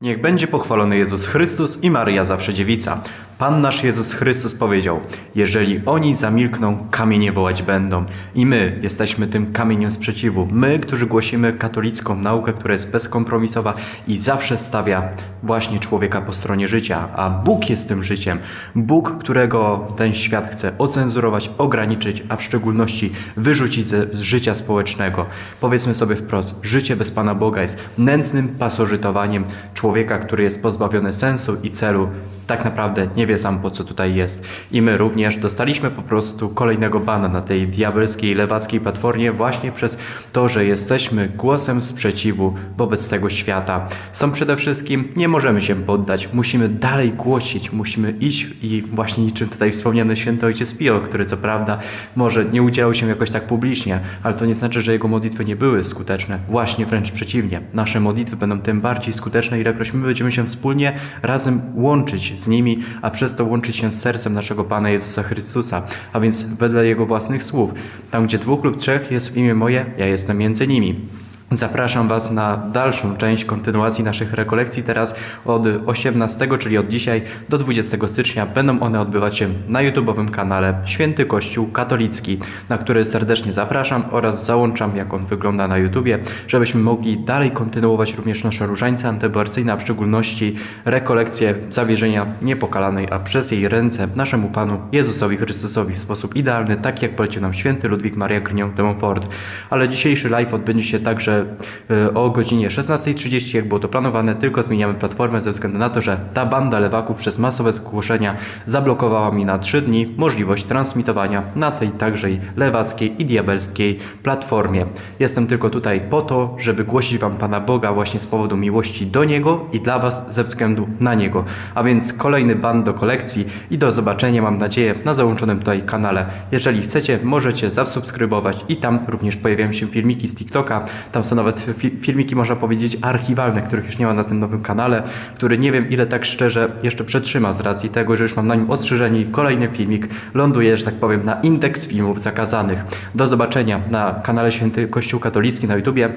Niech będzie pochwalony Jezus Chrystus i Maryja zawsze dziewica. Pan nasz Jezus Chrystus powiedział: Jeżeli oni zamilkną, kamienie wołać będą. I my jesteśmy tym kamieniem sprzeciwu. My, którzy głosimy katolicką naukę, która jest bezkompromisowa i zawsze stawia właśnie człowieka po stronie życia. A Bóg jest tym życiem. Bóg, którego ten świat chce ocenzurować, ograniczyć, a w szczególności wyrzucić z życia społecznego. Powiedzmy sobie wprost: życie bez Pana Boga jest nędznym pasożytowaniem człowieka, który jest pozbawiony sensu i celu, tak naprawdę nie wie sam po co tutaj jest. I my również dostaliśmy po prostu kolejnego bana na tej diabelskiej, lewackiej platformie właśnie przez to, że jesteśmy głosem sprzeciwu wobec tego świata. Są przede wszystkim, nie możemy się poddać, musimy dalej głosić, musimy iść i właśnie niczym tutaj wspomniany święty ojciec Pio, który co prawda może nie udzielał się jakoś tak publicznie, ale to nie znaczy, że jego modlitwy nie były skuteczne. Właśnie wręcz przeciwnie. Nasze modlitwy będą tym bardziej skuteczne, ilekroć my będziemy się wspólnie razem łączyć z nimi, a przez to łączyć się z sercem naszego Pana Jezusa Chrystusa. A więc wedle jego własnych słów, tam gdzie dwóch lub trzech jest w imię moje, ja jestem między nimi. Zapraszam Was na dalszą część kontynuacji naszych rekolekcji. Teraz od 18, czyli od dzisiaj do 20 stycznia będą one odbywać się na YouTube'owym kanale Święty Kościół Katolicki, na który serdecznie zapraszam oraz załączam, jak on wygląda na YouTubie, żebyśmy mogli dalej kontynuować również nasze różańce antyaborcyjne, a w szczególności rekolekcje zawierzenia niepokalanej, a przez jej ręce naszemu Panu Jezusowi Chrystusowi w sposób idealny, tak jak polecił nam święty Ludwik Maria Grignon de Montfort. Ale dzisiejszy live odbędzie się także o godzinie 16.30, jak było to planowane, tylko zmieniamy platformę ze względu na to, że ta banda lewaków przez masowe zgłoszenia zablokowała mi na 3 dni możliwość transmitowania na tej także lewackiej i diabelskiej platformie. Jestem tylko tutaj po to, żeby głosić Wam Pana Boga właśnie z powodu miłości do Niego i dla Was ze względu na Niego. A więc kolejny ban do kolekcji i do zobaczenia, mam nadzieję, na załączonym tutaj kanale. Jeżeli chcecie, możecie zasubskrybować i tam również pojawiają się filmiki z TikToka. Tam są nawet fi filmiki, można powiedzieć, archiwalne, których już nie ma na tym nowym kanale, który nie wiem ile tak szczerze jeszcze przetrzyma z racji tego, że już mam na nim ostrzeżenie i kolejny filmik ląduje, że tak powiem, na indeks filmów zakazanych. Do zobaczenia na kanale Święty Kościół Katolicki na YouTubie.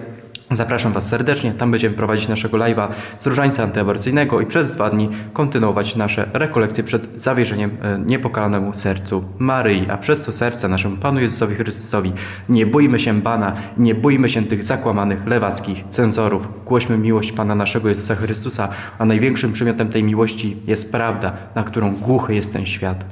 Zapraszam Was serdecznie, tam będziemy prowadzić naszego live'a z różańca antyaborcyjnego i przez dwa dni kontynuować nasze rekolekcje przed zawierzeniem e, niepokalanemu sercu Maryi, a przez to serce naszemu Panu Jezusowi Chrystusowi. Nie bójmy się Pana, nie bójmy się tych zakłamanych lewackich cenzorów. Głośmy miłość Pana naszego Jezusa Chrystusa, a największym przymiotem tej miłości jest prawda, na którą głuchy jest ten świat.